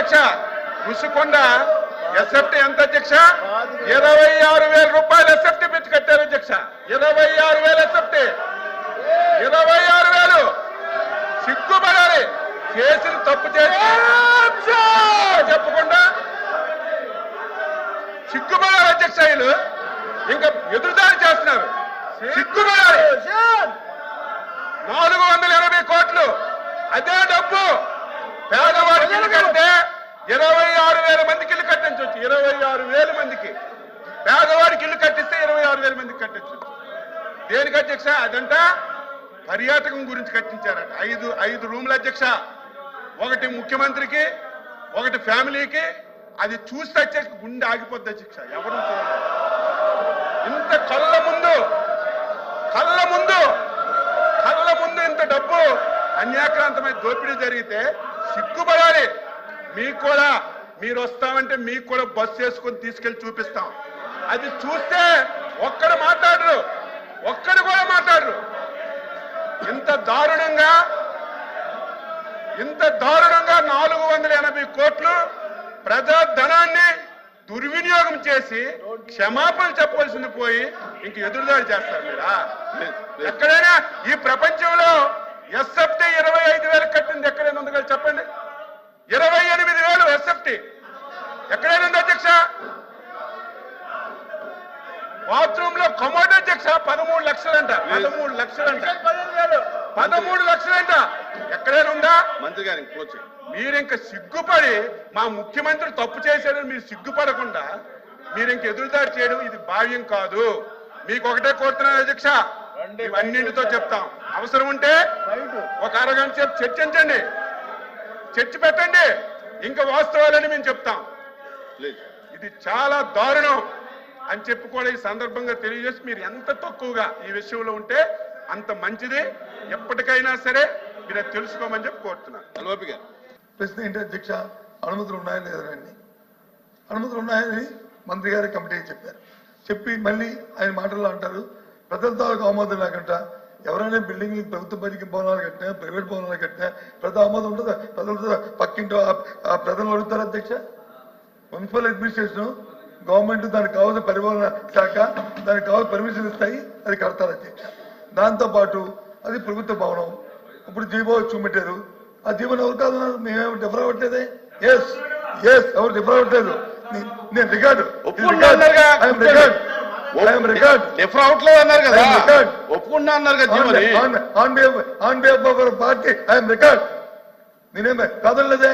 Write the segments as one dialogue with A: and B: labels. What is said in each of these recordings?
A: అధ్యక్ష రుషికొండ ఎస్ఎఫ్టీ ఎంత అధ్యక్ష? ఇరవై ఆరు వేల రూపాయలు ఎస్ఎఫ్టీ పెట్టి కట్టారు అధ్యక్ష. ఇరవై ఆరు వేల ఎస్ఎఫ్టీ. ఇరవై ఆరు వేలు. సిగ్గుపడాలి. చేసిన తప్పు చేసి. చెప్పకుండా. సిగ్గుపడాలి అధ్యక్ష వీళ్ళు. ఇంకా ఎదురుదాడి చేస్తున్నారు. సిగ్గుపడాలి. నాలుగు వందల ఎనభై కోట్లు. అదే డబ్బు. ఇల్లు కడితే ఇరవై ఆరు వేల మందికి ఇల్లు కట్టించవచ్చు ఇరవై ఆరు వేల మందికి. పేదవాడికి ఇల్లు కట్టిస్తే ఇరవై ఆరు వేల మందికి కట్టించవచ్చు దేనికి అధ్యక్ష? అదంట పర్యాటకం గురించి కట్టించారట. ఐదు ఐదు రూముల అధ్యక్ష. ఒకటి ముఖ్యమంత్రికి ఒకటి ఫ్యామిలీకి. అది చూస్తే వచ్చేసి గుండె ఆగిపోద్ది అధ్యక్ష. ఎవరు ఇంత కళ్ళ ముందు కళ్ళ ముందు కళ్ళ ముందు ఇంత డబ్బు అన్యాక్రాంతమైన దోపిడీ జరిగితే సిగ్గుపడాలి. మీకు కూడా మీరు వస్తామంటే మీకు కూడా బస్సు వేసుకొని తీసుకెళ్ళి చూపిస్తాం. అది చూస్తే ఒక్కడు మాట్లాడరు. ఒక్కడు కూడా మాట్లాడరు. ఇంత దారుణంగా ఇంత దారుణంగా నాలుగు వందల ఎనభై కోట్లు ప్రజా ధనాన్ని దుర్వినియోగం చేసి క్షమాపణ చెప్పవలసింది పోయి ఇంక ఎదురుదాడి చేస్తారు మీరా? ఎక్కడైనా ఈ ప్రపంచంలో ఎస్ఎఫ్టీ ఇరవై ఐదు వేలు కట్టింది ఎక్కడైనా ఉంది కదా చెప్పండి ఇరవై ఎనిమిది వేలు ఎస్ఎఫ్టీ ఎక్కడైనా ఉంది అధ్యక్ష బాత్రూమ్లో కమోడ్ అధ్యక్ష పదమూడు లక్షలంట. పదమూడు లక్షలంట. పదమూడు లక్షలంట. ఎక్కడైనా ఉందా?
B: మంత్రి క్లోజ్ చేయండి
A: మీరు ఇంక సిగ్గుపడి మా ముఖ్యమంత్రి తప్పు చేశారని మీరు సిగ్గుపడకుండా మీరు ఇంక ఎదురుదాడి చేయడం ఇది భావ్యం కాదు. మీకు ఒకటే కోరుతున్నాను అధ్యక్ష. ఇవన్నింటితో చెప్తాం. అవసరం ఉంటే ఒక అరగంట సేపు చర్చించండి. చర్చ పెట్టండి. ఇంకా వాస్తవాలని మేము చెప్తాం. ఇది చాలా దారుణం. అని చెప్పి కూడా ఈ సందర్భంగా తెలియజేసి మీరు ఎంత తక్కువగా ఈ విషయంలో ఉంటే అంత మంచిది. ఎప్పటికైనా సరే మీరు తెలుసుకోమని చెప్పి కోరుతున్నాను.
B: గారు.
C: ప్రశ్న ఏంటి అధ్యక్ష? అనుమతులు ఉన్నాయా లేదండి అనుమతులు ఉన్నాయని మంత్రి గారి కమిటీకి చెప్పారు. చెప్పి మళ్ళీ ఆయన మాటల్లో అంటారు ప్రజల తాలూకు ఆమోదం లేకుండా ఎవరైనా బిల్డింగ్ ప్రభుత్వ పనికి భవనాలు కట్టినా ప్రైవేట్ భవనాలు కట్టినా ప్రజల ఆమోదం ఉంటుందా ప్రజలతో పక్కింటో ప్రజలు అడుగుతారు అధ్యక్ష? మున్సిపల్ అడ్మినిస్ట్రేషన్ గవర్నమెంట్ దానికి కావాల్సిన పరిపాలన శాఖ దానికి కావాల్సిన పర్మిషన్ ఇస్తాయి అది కడతారు అధ్యక్ష. దాంతో పాటు అది ప్రభుత్వ భవనం. ఇప్పుడు జీవో చూపెట్టారు. ఆ జీవోని ఎవరు కాదు మేమేమి డిఫర్ అవ్వట్లేదే? ఎస్ ఎస్ ఎవరు డిఫర్ అవ్వట్లేదు? నేను రికార్డు
B: డిఫర్ అవట్లేదు అన్నారు కదా. ఒప్పుకుంటా అన్నారు కదా.
C: పార్టీ ఐఎమ్ రికార్డ్ నేనేమే కాదనలేదే?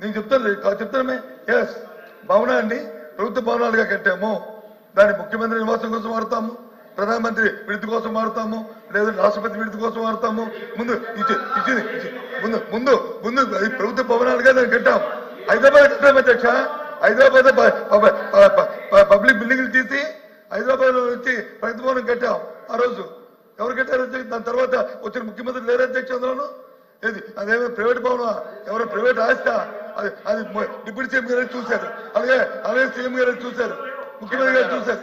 C: నేను చెప్తాను చెప్తానమే? ఎస్ భవన అండి? ప్రభుత్వ భవనాలుగా కట్టాము. దాన్ని ముఖ్యమంత్రి నివాసం కోసం వాడతాము. ప్రధానమంత్రి విడుదల కోసం వాడతాము. లేదా రాష్ట్రపతి విడుదల కోసం వాడతాము. ముందు ఇచ్చింది ముందు ముందు ముందు ప్రభుత్వ భవనాలుగా దాన్ని కట్టాం. హైదరాబాద్ కట్టాము అధ్యక్ష. హైదరాబాద్ పబ్లిక్ బిల్డింగ్లు తీసి హైదరాబాద్లో వచ్చి ప్రగతి భవనం కట్టాం. ఆ రోజు ఎవరు కట్టారు దాని తర్వాత వచ్చిన ముఖ్యమంత్రి లేరు అధ్యక్ష అందులోను. ఏది? అదేమో ప్రైవేట్ భవనం. ఎవరో ప్రైవేట్ ఆస్తా? అది డిప్యూటీ సీఎం గారు చూశారు. అలాగే అలాగే సీఎం గారు చూశారు. ముఖ్యమంత్రి గారు చూశారు.